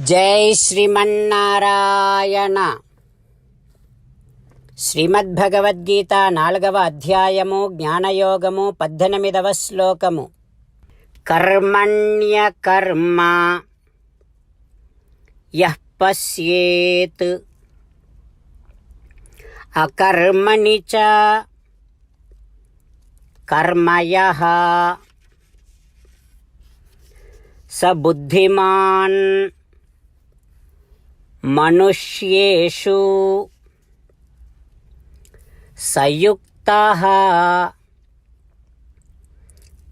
జై శ్రీమన్నారాయణ. శ్రీమద్భగవద్గీత నాలుగవ అధ్యాయము జ్ఞానయోగము పద్దెనిమిదవ శ్లోకము. కర్మణ్యకర్మ యః పశ్యేత్. అకర్మణి చ కర్మయ. స బుద్ధిమాన్ మనుష్యేషు సయుక్తః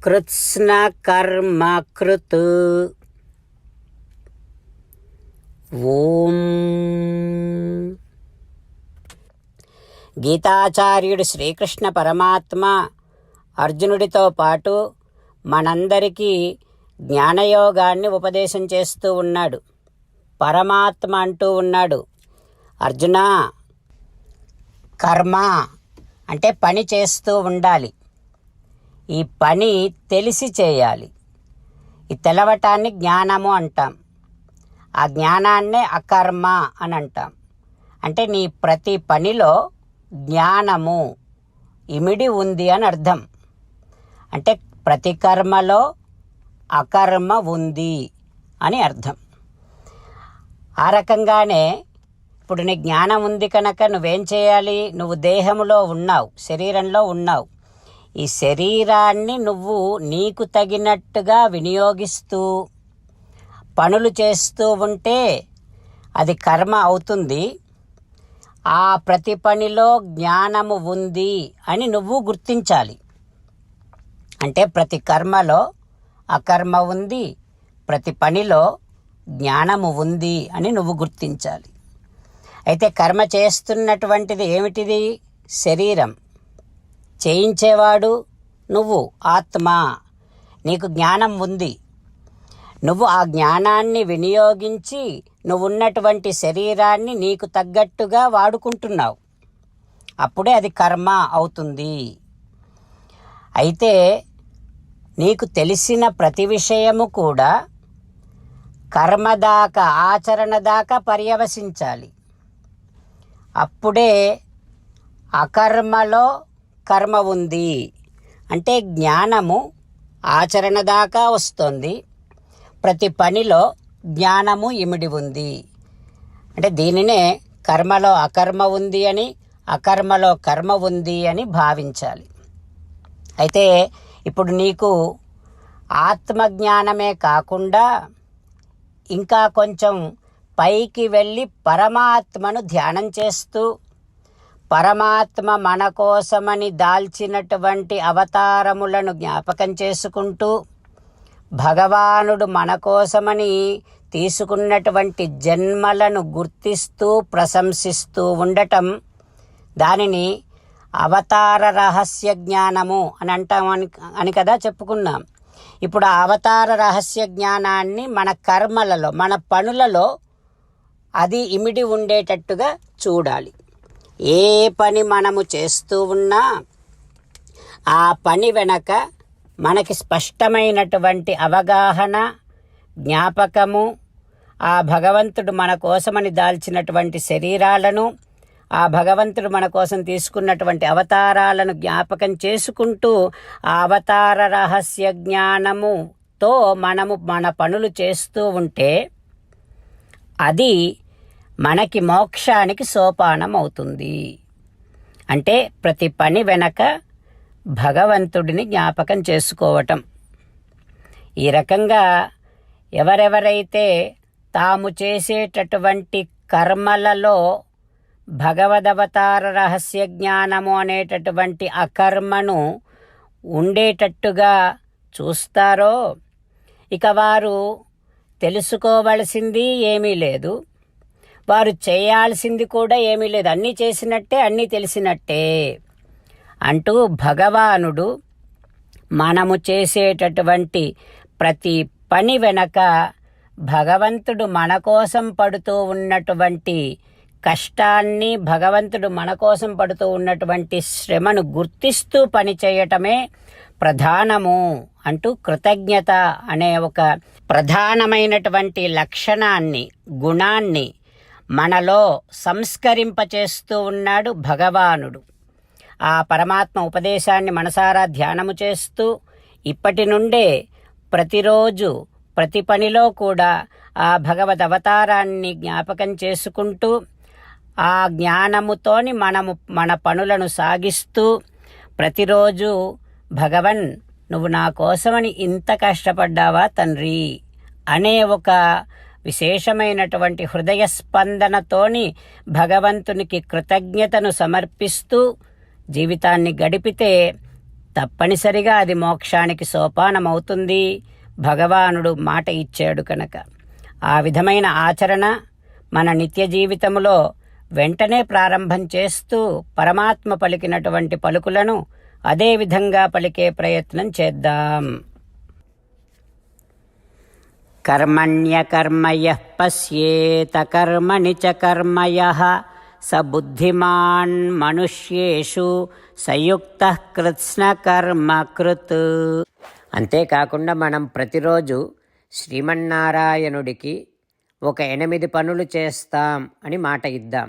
కృత్స్నకర్మకృత్ ఓం గీతాచార్యుడు శ్రీకృష్ణ పరమాత్మ అర్జునుడితో పాటు మనందరికీ జ్ఞానయోగాన్ని ఉపదేశం చేస్తూ ఉన్నాడు. పరమాత్మ అంటూ ఉన్నాడు. అర్జున కర్మ అంటే పని చేస్తూ ఉండాలి. ఈ పని తెలిసి చేయాలి. ఈ తెలవటాన్ని జ్ఞానము అంటాం. ఆ జ్ఞానాన్నే అకర్మ అని అంటాం. అంటే నీ ప్రతి పనిలో జ్ఞానము ఇమిడి ఉంది అని అర్థం. అంటే ప్రతి కర్మలో అకర్మ ఉంది అని అర్థం. ఆ రకంగానే ఇప్పుడు నీ జ్ఞానం ఉంది కనుక నువ్వేం చేయాలి? నువ్వు దేహంలో ఉన్నావు శరీరంలో ఉన్నావు. ఈ శరీరాన్ని నువ్వు నీకు తగినట్టుగా వినియోగిస్తూ పనులు చేస్తూ ఉంటే అది కర్మ అవుతుంది. ఆ ప్రతి పనిలో జ్ఞానము ఉంది అని నువ్వు గుర్తించాలి. అంటే ప్రతి కర్మలో అకర్మ ఉంది ప్రతి పనిలో జ్ఞానము ఉంది అని నువ్వు గుర్తించాలి. అయితే కర్మ చేస్తున్నటువంటిది ఏమిటిది? శరీరం. చేయించేవాడు నువ్వు ఆత్మ. నీకు జ్ఞానం ఉంది. నువ్వు ఆ జ్ఞానాన్ని వినియోగించి నువ్వు ఉన్నటువంటి శరీరాన్ని నీకు తగ్గట్టుగా వాడుకుంటున్నావు. అప్పుడే అది కర్మ అవుతుంది. అయితే నీకు తెలిసిన ప్రతి విషయము కూడా కర్మ దాకా ఆచరణ దాకా పర్యవసించాలి. అప్పుడే అకర్మలో కర్మ ఉంది. అంటే జ్ఞానము ఆచరణ దాకా వస్తుంది. ప్రతి పనిలో జ్ఞానము ఇమిడి ఉంది. అంటే దీనినే కర్మలో అకర్మ ఉంది అని అకర్మలో కర్మ ఉంది అని భావించాలి. అయితే ఇప్పుడు నీకు ఆత్మజ్ఞానమే కాకుండా ఇంకా కొంచెం పైకి వెళ్ళి పరమాత్మను ధ్యానం చేస్తూ పరమాత్మ మన కోసమని దాల్చినటువంటి అవతారములను జ్ఞాపకం చేసుకుంటూ భగవానుడు మన కోసమని తీసుకున్నటువంటి జన్మలను గుర్తిస్తూ ప్రశంసిస్తూ ఉండటం దానిని అవతార రహస్య జ్ఞానము అని అంటామని అని కదా చెప్పుకున్నాం. ఇప్పుడు అవతార రహస్య జ్ఞానాన్ని మన కర్మలలో మన పనులలో అది ఇమిడి ఉండేటట్టుగా చూడాలి. ఏ పని మనము చేస్తూ ఉన్నా ఆ పని వెనక మనకి స్పష్టమైనటువంటి అవగాహన జ్ఞాపకము ఆ భగవంతుడు మన కోసమని దాల్చినటువంటి శరీరాలను ఆ భగవంతుడు మన కోసం తీసుకున్నటువంటి అవతారాలను జ్ఞాపకం చేసుకుంటూ ఆ అవతార రహస్య జ్ఞానముతో మనము మన పనులు చేస్తూ ఉంటే అది మనకి మోక్షానికి సోపానం అవుతుంది అంటే ప్రతి పని వెనక భగవంతుడిని జ్ఞాపకం చేసుకోవటం. ఈ రకంగా ఎవరెవరైతే తాము చేసేటటువంటి కర్మలలో భగవదవతార రహస్య జ్ఞానము అనేటటువంటి అకర్మను ఉండేటట్టుగా చూస్తారో ఇక వారు తెలుసుకోవలసింది ఏమీ లేదు. వారు చేయాల్సింది కూడా ఏమీ లేదు. అన్నీ చేసినట్టే అన్నీ తెలిసినట్టే అంటూ భగవానుడు మనము చేసేటటువంటి ప్రతి పని వెనక భగవంతుడు మన కోసం పడుతూ ఉన్నటువంటి కష్టాన్ని భగవంతుడు మన కోసం పడుతూ ఉన్నటువంటి శ్రమను గుర్తిస్తూ పని చేయటమే ప్రధానము అంటూ కృతజ్ఞత అనే ఒక ప్రధానమైనటువంటి లక్షణాన్ని గుణాన్ని మనలో సంస్కరింపచేస్తూ ఉన్నాడు భగవానుడు. ఆ పరమాత్మ ఉపదేశాన్ని మనసారా ధ్యానము చేస్తూ ఇప్పటి నుండే ప్రతిరోజు ప్రతి పనిలో కూడా ఆ భగవద్ అవతారాన్ని జ్ఞాపకం చేసుకుంటూ ఆ జ్ఞానముతోని మనము మన పనులను సాగిస్తూ ప్రతిరోజు భగవన్ నువ్వు నా కోసమని ఇంత కష్టపడ్డావా తండ్రి? అనే ఒక విశేషమైనటువంటి హృదయ స్పందనతోని భగవంతునికి కృతజ్ఞతను సమర్పిస్తూ జీవితాన్ని గడిపితే తప్పనిసరిగా అది మోక్షానికి సోపానమవుతుంది. భగవానుడు మాట ఇచ్చాడు కనుక. ఆ విధమైన ఆచరణ మన నిత్య జీవితంలో వెంటనే ప్రారంభం చేస్తూ పరమాత్మ పలికినటువంటి పలుకులను అదే విధంగా పలికే ప్రయత్నం చేద్దాం. కర్మణ్యకర్మయ పశ్యేత కర్మణి చ కర్మయ స బుద్ధిమాన్ మనుష్యేషు సయుక్త కృత్స్న కర్మ కృత్ అంతేకాకుండా మనం ప్రతిరోజు శ్రీమన్నారాయణుడికి ఒక ఎనిమిది పనులు చేస్తాం అని మాట ఇద్దాం.